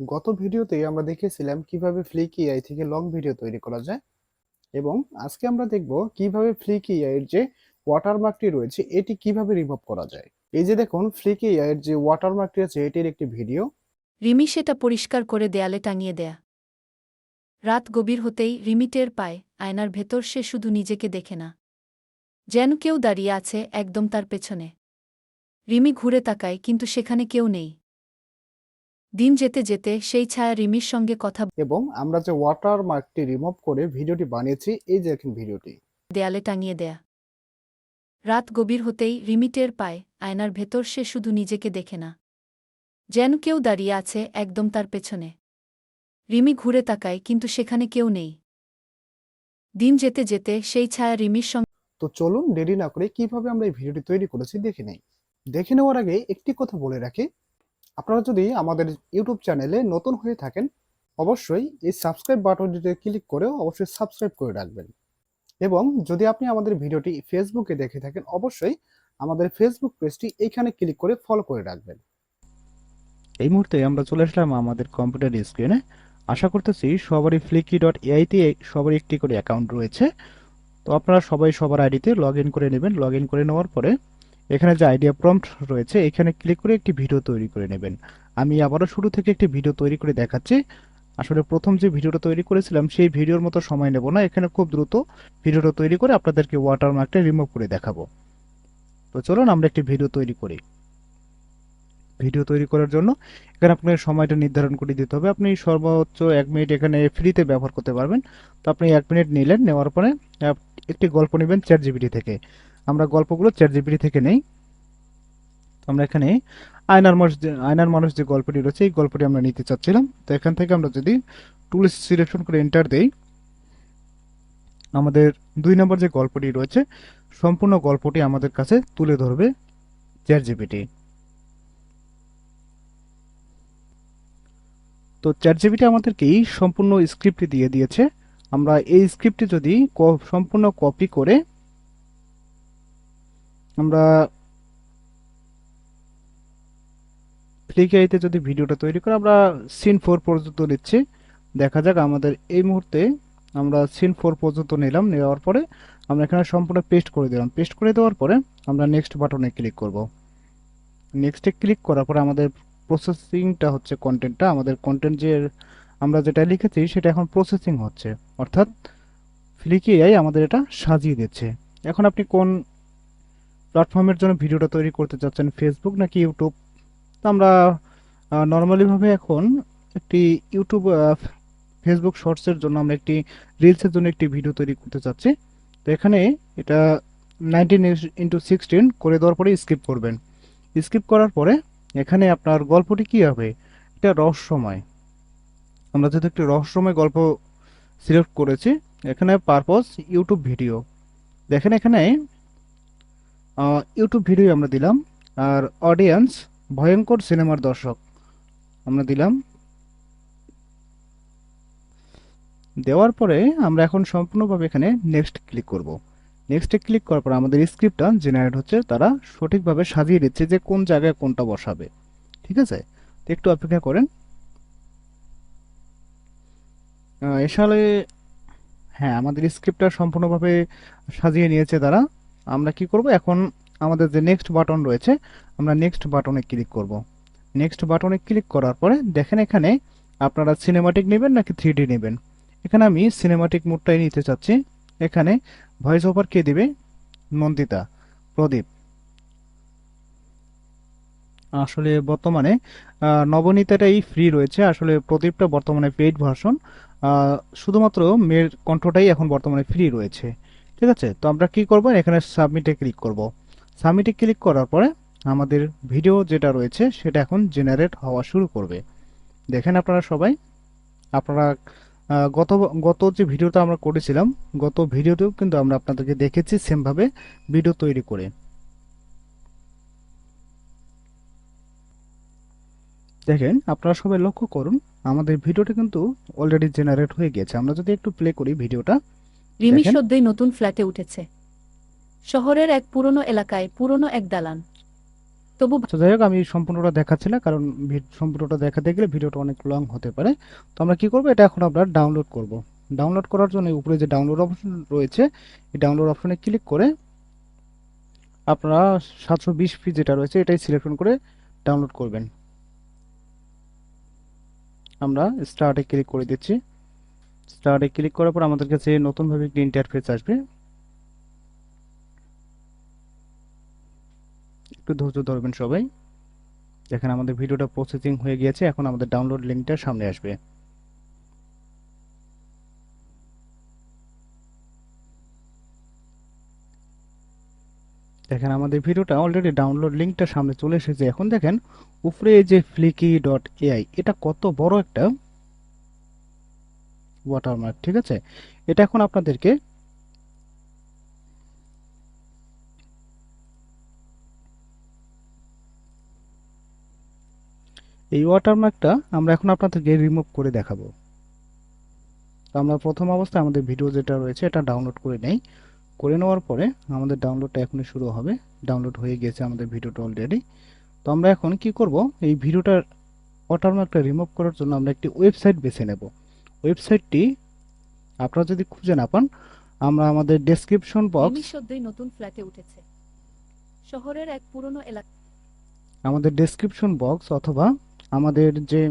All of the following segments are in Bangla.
গত ভিডিওতে আমরা দেখেছিলাম কীভাবে ফ্লিক এআই থেকে লং ভিডিও তৈরি করা যায় এবং আজকে আমরা দেখব কীভাবে ফ্লিক এআই এর যে ওয়াটারমার্কটি রয়েছে, এটি কীভাবে রিমুভ করা যায়। এই যে দেখুন ফ্লিক এআই এর যে ওয়াটারমার্কটি আছে, এটির একটি ভিডিও রিমি সেটা পরিষ্কার করে দেয়ালে টাঙিয়ে দেয়া। রাত গভীর হতেই রিমি টের পায়, আয়নার ভেতর সে শুধু নিজেকে দেখে না। যেন কেউ দাঁড়িয়ে আছে একদম তার পেছনে। রিমি ঘুরে তাকায়, কিন্তু সেখানে কেউ নেই। দিন যেতে যেতে সেই ছায়া রিমির সঙ্গে কথা এবং আমরা যে ওয়াটার মার্কটি রিমুভ করে ভিডিওটি বানিয়েছি এই যে দেখেন ভিডিওটি। দেয়ালে টাঙিয়ে দেয়া। রাত গভীর হতেই রিমি টের পায় আয়নার ভেতর সে শুধু নিজেকে দেখে না। যেন কেউ দাঁড়িয়ে আছে একদম তার পেছনে। রিমি ঘুরে তাকায় কিন্তু সেখানে কেউ নেই। দিন যেতে যেতে সেই ছায়া রিমির সঙ্গে তো চলুন দেরি না করে কীভাবে আমরা এই ভিডিওটি তৈরি করেছি দেখে নেই। দেখে নেওয়ার আগে একটি কথা বলে রাখি আপনারা যদি আমাদের ইউটিউব চ্যানেলে নতুন হয়ে থাকেন, অবশ্যই এই সাবস্ক্রাইব বাটনটিতে ক্লিক করেও অবশ্যই সাবস্ক্রাইব করে রাখবেন। এবং যদি আপনি আমাদের ভিডিওটি ফেসবুকে দেখে থাকেন, অবশ্যই আমাদের ফেসবুক পেজটি এইখানে ক্লিক করে ফলো করে রাখবেন। এই মুহূর্তে আমরা চলে আসলাম আমাদের কম্পিউটার স্ক্রিনে আশা করতেছি সবারই ফ্লিকি ডট এআইতে সবারই একটি করে অ্যাকাউন্ট রয়েছে। তো আপনারা সবাই সবার আইডিতে লগ ইন করে নেবেন। লগ ইন করে নেওয়ার পরে এখানে যে আইডিয়া প্রম্পট রয়েছে, এখানে ক্লিক করে একটি ভিডিও তৈরি করে নেবেন। আমি আবারও শুরু থেকে একটি ভিডিও তৈরি করে দেখাচ্ছি। আসলে প্রথম যে ভিডিওটা তৈরি করেছিলাম, সেই ভিডিওর মতো সময় নেব না। এখানে খুব দ্রুত ভিডিওটা তৈরি করে আপনাদেরকে ওয়াটারমার্কটা রিমুভ করে দেখাবো। তো চলুন আমরা একটি ভিডিও তৈরি করি। ভিডিও তৈরি করার জন্য এখানে আপনার সময়টা নির্ধারণ করে দিতে হবে। আপনি সর্বোচ্চ এক মিনিট এখানে ফ্রিতে ব্যবহার করতে পারবেন। তো আপনি এক মিনিট নিলেন, নেওয়ার পরে একটি গল্প নেবেন চ্যাট জিবিটি থেকে। আমরা গল্পগুলো চ্যাট জিবিটি থেকে নেই। তো আমরা এখানে আয়নার মানুষ যে, আয়নার মানুষ যে গল্পটি রয়েছে, এই গল্পটি আমরা নিতে চাচ্ছিলাম। তো এখান থেকে আমরা যদি টুল সিলেকশন করে এন্টার দেই, আমাদের দুই নম্বর যে গল্পটি রয়েছে, সম্পূর্ণ গল্পটি আমাদের কাছে তুলে ধরবে চ্যাট জিবিটি তো চ্যাট জিপিটি আমাদেরকে এই সম্পূর্ণ স্ক্রিপ্টটি দিয়ে দিয়েছে। আমরা এই স্ক্রিপ্টটি যদি সম্পূর্ণ কপি করে আমরা ফ্লিকাইতে যদি ভিডিওটা তৈরি করে, আমরা সিন ফোর পর্যন্ত নিচ্ছি। দেখা যাক আমাদের এই মুহূর্তে আমরা সিন ফোর পর্যন্ত নিলাম, নেওয়ার পরে আমরা এখানে সম্পূর্ণ পেস্ট করে দিলাম। পেস্ট করে দেওয়ার পরে আমরা নেক্সট বাটনে ক্লিক করব। নেক্সটে ক্লিক করার পরে আমাদের প্রসেসিংটা হচ্ছে কন্টেন্টটা আমাদের কন্টেন্ট যে আমরা যেটা লিখেছি, সেটা এখন প্রসেসিং হচ্ছে। অর্থাৎ ফ্লিকি আমাদের এটা সাজিয়ে দিচ্ছে। এখন আপনি কোন প্ল্যাটফর্মের জন্য ভিডিওটা তৈরি করতে চাচ্ছেন ফেসবুক নাকি ইউটিউব তো আমরা নর্মালিভাবে এখন একটি ইউটিউব ফেসবুক শর্টসের জন্য আমরা একটি রিলসের জন্য একটি ভিডিও তৈরি করতে চাচ্ছি। তো এখানে এটা নাইনটিন ইন্টু সিক্সটিন করে দেওয়ার পরে স্কিপ করবেন। স্কিপ করার পরে এখানে আপনার গল্পটি কি হবে? এটা রহস্যময়। আমরা যেহেতু একটি রহস্যময় গল্প সিলেক্ট করেছি, এখানে পারপস ইউটিউব ভিডিও দেখেন এখানে ইউটিউব ভিডিও আমরা দিলাম, আর অডিয়েন্স ভয়ঙ্কর সিনেমার দর্শক আমরা দিলাম। দেওয়ার পরে আমরা এখন সম্পূর্ণভাবে এখানে নেক্সট ক্লিক করব। নেক্সটে ক্লিক করার পর আমাদের স্ক্রিপ্টটা জেনারেট হচ্ছে, তারা সঠিকভাবে সাজিয়ে দিচ্ছে যে কোন জায়গায় কোনটা বসাবে। ঠিক আছে? তো একটু অপেক্ষা করেন। এসালে হ্যাঁ আমাদের স্ক্রিপ্টটা সম্পূর্ণভাবে সাজিয়ে নিয়েছে তারা। আমরা কি করব? এখন আমাদের যে নেক্সট বাটন রয়েছে, আমরা নেক্সট বাটনে ক্লিক করব। নেক্সট বাটনে ক্লিক করার পরে দেখেন এখানে আপনারা সিনেমাটিক নেবেন নাকি থ্রি নেবেন? এখানে আমি সিনেমাটিক মোডটাই নিতে চাচ্ছি। এখানে ভয়েস ওভার কে দিবে? নন্দিতা, প্রদীপ। আসলে বর্তমানে নবনীতাটাই ফ্রি রয়েছে। আসলে প্রদীপটা বর্তমানে পেইড ভার্সন শুধুমাত্র মেয়ের কণ্ঠটাই এখন বর্তমানে ফ্রি রয়েছে। ঠিক আছে? তো আমরা কি করব? এখানে সাবমিটে ক্লিক করব। সাবমিটে ক্লিক করার পরে আমাদের ভিডিও যেটা রয়েছে, সেটা এখন জেনারেট হওয়া শুরু করবে। দেখেন আপনারা সবাই, আপনারা গত গত যে ভিডিওটা আমরা করেছিলাম, গত ভিডিওতেও কিন্তু আমরা আপনাদেরকে দেখেছি সেমভাবে ভিডিও তৈরি করে। দেখেন, আপনারা সবাই লক্ষ্য করুন, আমাদের ভিডিওটা কিন্তু অলরেডি জেনারেট হয়ে গেছে। আমরা যদি একটু প্লে করি ভিডিওটা রিমি। সদ্যই নতুন ফ্ল্যাটে উঠেছে। শহরের এক পুরনো এলাকায় পুরনো এক দালান। তবু যাই হোক আমি সম্পূর্ণটা দেখাচ্ছি না কারণ সম্পূর্ণটা দেখাতে গেলে ভিডিওটা অনেক লং হতে পারে। তো আমরা কি করব? এটা এখন আমরা ডাউনলোড করব। ডাউনলোড করার জন্য উপরে যে ডাউনলোড অপশন রয়েছে এই ডাউনলোড অপশনে ক্লিক করে আপনারা সাতশো বিশ পি যেটা রয়েছে এটাই সিলেকশন করে ডাউনলোড করবেন। আমরা স্টার্টে ক্লিক করে দিচ্ছি। স্টার্টে ক্লিক করার পর আমাদের কাছে নতুনভাবে একটি ইন্টারফেস আসবে। একটু ধৈর্য ধরবেন সবাই। দেখেন আমাদের ভিডিওটা প্রসেসিং হয়ে গিয়েছে, এখন আমাদের ডাউনলোড লিঙ্কটা সামনে আসবে। দেখেন, আমাদের ভিডিওটা অলরেডি ডাউনলোড লিঙ্কটা সামনে চলে এসেছে। এখন দেখেন, উপরে যে ফ্লিকি ডট এআই এটা কত বড় একটা ওয়াটারমার্ক ঠিক আছে? এটা এখন আপনাদেরকে এই ওয়াটারমার্কটা আমরা এখন আপনাদেরকে রিমুভ করে দেখাবো। তো আমরা প্রথম অবস্থায় আমাদের ভিডিও যেটা রয়েছে, এটা ডাউনলোড করে নেই। করে নেওয়ার পরে আমাদের ডাউনলোডটা এখনই শুরু হবে। ডাউনলোড হয়ে গেছে আমাদের ভিডিওটা অলরেডি তো আমরা এখন কি করব, এই ভিডিওটার ওয়াটারমার্কটা রিমুভ করার জন্য আমরা একটি ওয়েবসাইট বেছে নেব। ওয়েবসাইটটি আপনারা যদি খুঁজে না পান আমরা আমাদের ডেসক্রিপশন বক্স সদ্যই নতুন ফ্ল্যাটে উঠেছে। শহরের এক পুরনো এলাকা আমাদের ডেসক্রিপশন বক্স অথবা আমাদের যে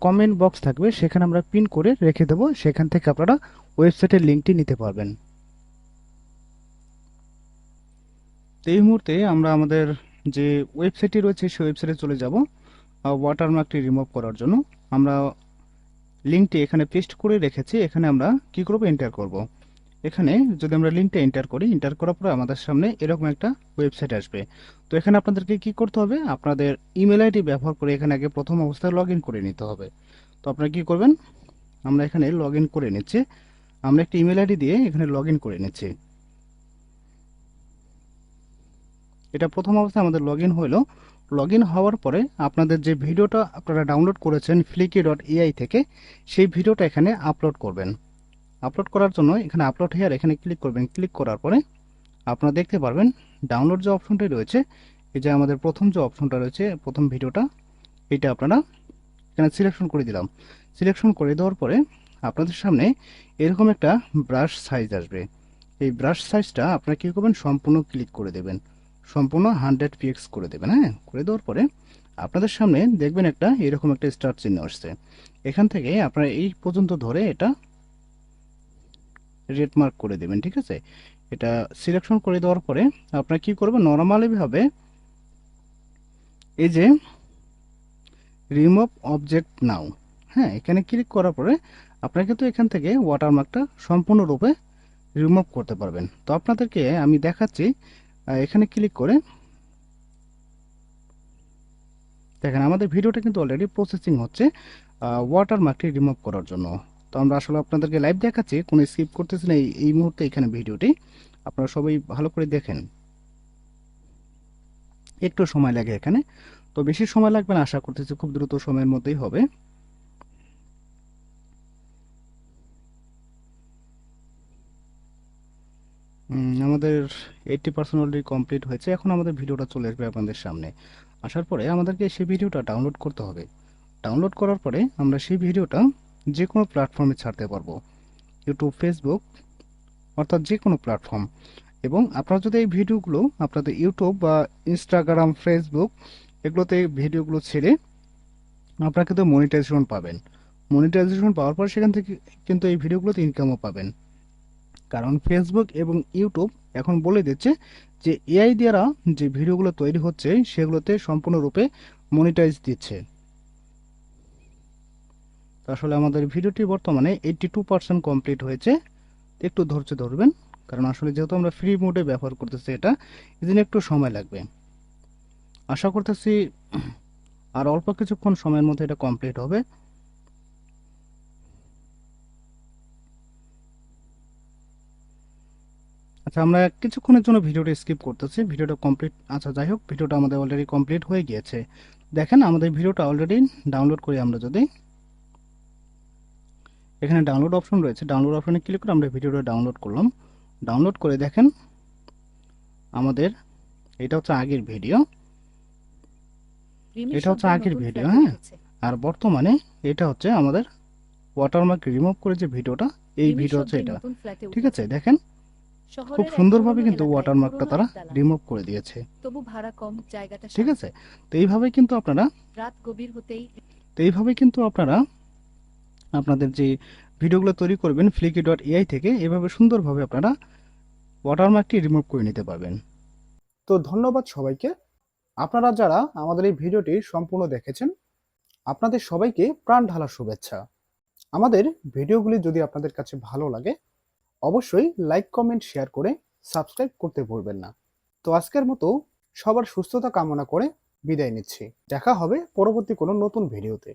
কমেন্ট বক্স থাকবে সেখানে আমরা পিন করে রেখে দেবো। সেখান থেকে আপনারা ওয়েবসাইটের লিঙ্কটি নিতে পারবেন। এই মুহূর্তে আমরা আমাদের যে ওয়েবসাইটটি রয়েছে সেই ওয়েবসাইটে চলে যাব ওয়াটারমার্কটি রিমুভ করার জন্য। আমরা লিঙ্কটি এখানে পেস্ট করে রেখেছি, এখানে আমরা কি করব? এন্টার করব। এখানে যদি আমরা লিঙ্কটা এন্টার করি এন্টার করার পরে আমাদের সামনে এরকম একটা ওয়েবসাইট আসবে। তো এখানে আপনাদেরকে কি করতে হবে? আপনাদের ইমেল আইডি ব্যবহার করে এখানে আগে প্রথম অবস্থায় লগ করে নিতে হবে। তো আপনারা কি করবেন? আমরা এখানে লগ করে নিচ্ছি। আমরা একটা ইমেল আইডি দিয়ে এখানে লগ করে নিচ্ছি। এটা প্রথম অবস্থায় আমাদের লগ ইন হলো লগ হওয়ার পরে আপনাদের যে ভিডিওটা আপনারা ডাউনলোড করেছেন ফ্লিকি ডট এআই থেকে, সেই ভিডিওটা এখানে আপলোড করবেন। আপলোড করার জন্য এখানে আপলোড হেয়ার এখানে ক্লিক করবেন। ক্লিক করার পরে আপনারা দেখতে পারবেন ডাউনলোড যে অপশনটি রয়েছে, এই যে আমাদের প্রথম যে অপশনটা রয়েছে, প্রথম ভিডিওটা, এটা আপনারা এখানে সিলেকশন করে দিলাম। সিলেকশন করে দেওয়ার পরে আপনাদের সামনে এরকম একটা ব্রাশ সাইজ আসবে। এই ব্রাশ সাইজটা আপনারা কী করবেন? সম্পূর্ণ ক্লিক করে দেবেন। সম্পূর্ণ হান্ড্রেড পিএক্স করে দেবেন হ্যাঁ? করে দেওয়ার পরে আপনাদের সামনে দেখবেন একটা এরকম একটা স্টার চিহ্ন আসছে। এখান থেকে আপনারা এই পর্যন্ত ধরে এটা রেড মার্ক করে দেবেন, ঠিক আছে? এটা সিলেকশন করে দেওয়ার পরে আপনারা কি করবেন? নর্মালি ভাবে এই যে রিমুভ অবজেক্ট নাও হ্যাঁ? এখানে ক্লিক করার পরে আপনারা কিন্তু এখান থেকে ওয়াটারমার্কটা সম্পূর্ণরূপে রিমুভ করতে পারবেন। তো আপনাদেরকে আমি দেখাচ্ছি এখানে ক্লিক করে দেখেন, আমাদের ভিডিওটা কিন্তু অলরেডি প্রসেসিং হচ্ছে ওয়াটারমার্কটি রিমুভ করার জন্য। তো আমরা আসলে আপনাদেরকে লাইভ দেখাচ্ছি, কোনো স্কিপ করতেছি না এই- মুহূর্তে এখানে ভিডিওটি। আপনারা সবাই ভালো করে দেখেন। একটু সময় লাগে এখানে। তো বেশি সময় লাগবে না, আশা করতেছি খুব দ্রুত সময়ের মধ্যেই হবে। আমাদের এইটটি পার্সেন্ট অলরেডি কমপ্লিট হয়েছে। এখন আমাদের ভিডিওটা চলে আসবে আপনাদের সামনে। আসার পরে আমাদেরকে সেই ভিডিওটা ডাউনলোড করতে হবে। ডাউনলোড করার পরে আমরা সেই ভিডিওটা যে কোনো প্ল্যাটফর্মে ছাড়তে পারব। ইউটিউব ফেসবুক অর্থাৎ যে কোনো প্ল্যাটফর্ম এবং আপনারা যদি এই ভিডিওগুলো আপনাদের ইউটিউব বা ইনস্টাগ্রাম ফেসবুক এগুলোতে ভিডিওগুলো ছেড়ে আপনারা কিন্তু মনিটাইজেশন পাবেন। মনিটাইজেশন পাওয়ার পর সেখান থেকে কিন্তু এই ভিডিওগুলোতে ইনকামও পাবেন। কারণ ফেসবুক এবং ইউটিউব এখন বলে দিচ্ছে যে এআই দ্বারা যে ভিডিওগুলো তৈরি হচ্ছে, সেগুলোতে সম্পূর্ণরূপে মনিটাইজ দিচ্ছে। আসলে আমাদের ভিডিওটি বর্তমানে এইটটি টু পার্সেন্ট কমপ্লিট হয়েছে একটু ধৈর্য ধরবেন, কারণ আসলে যেহেতু আমরা ফ্রি মোডে ব্যবহার করতেছি এটা এই একটু সময় লাগবে। আশা করতেছি আর অল্প কিছুক্ষণ সময়ের মধ্যে এটা কমপ্লিট হবে। আচ্ছা আমরা কিছুক্ষণের জন্য ভিডিওটা স্কিপ করতেছি। ভিডিওটা কমপ্লিট আচ্ছা যাই হোক ভিডিওটা আমাদের অলরেডি কমপ্লিট হয়ে গিয়েছে। দেখেন আমাদের ভিডিওটা অলরেডি ডাউনলোড করি আমরা যদি। এখানে ডাউনলোড অপশন রয়েছে। ডাউনলোড অপশনে ক্লিক করে আমরা ভিডিওটা ডাউনলোড করলাম। ডাউনলোড করে দেখেন আমাদের এটা হচ্ছে আগের ভিডিও এটা হচ্ছে আগের ভিডিও, হ্যাঁ? আর বর্তমানে এটা হচ্ছে আমাদের ওয়াটারমার্ক রিমুভ করে যে ভিডিওটা এই ভিডিও হচ্ছে এটা। ঠিক আছে দেখেন খুব সুন্দরভাবে কিন্তু ওয়াটারমার্কটা তারা রিমুভ করে দিয়েছে। তবু ভাড়া কম জায়গাটা ঠিক আছে? তো এইভাবে কিন্তু আপনারা রাত গভীর হতেই তো এইভাবে কিন্তু আপনারা আপনাদের যে ভিডিওগুলো তৈরি করবেন ফ্লিকি ডট এআই থেকে এভাবে সুন্দরভাবে আপনারা ওয়াটারমার্কটি রিমুভ করে নিতে পারবেন। তো ধন্যবাদ সবাইকে। আপনারা যারা আমাদের এই ভিডিওটি সম্পূর্ণ দেখেছেন আপনাদের সবাইকে প্রাণ ঢালা শুভেচ্ছা। আমাদের ভিডিওগুলি যদি আপনাদের কাছে ভালো লাগে অবশ্যই লাইক কমেন্ট শেয়ার করে সাবস্ক্রাইব করতে ভুলবেন না। তো আজকের মতো সবার সুস্থতা কামনা করে বিদায় নিচ্ছি। দেখা হবে পরবর্তী কোনো নতুন ভিডিওতে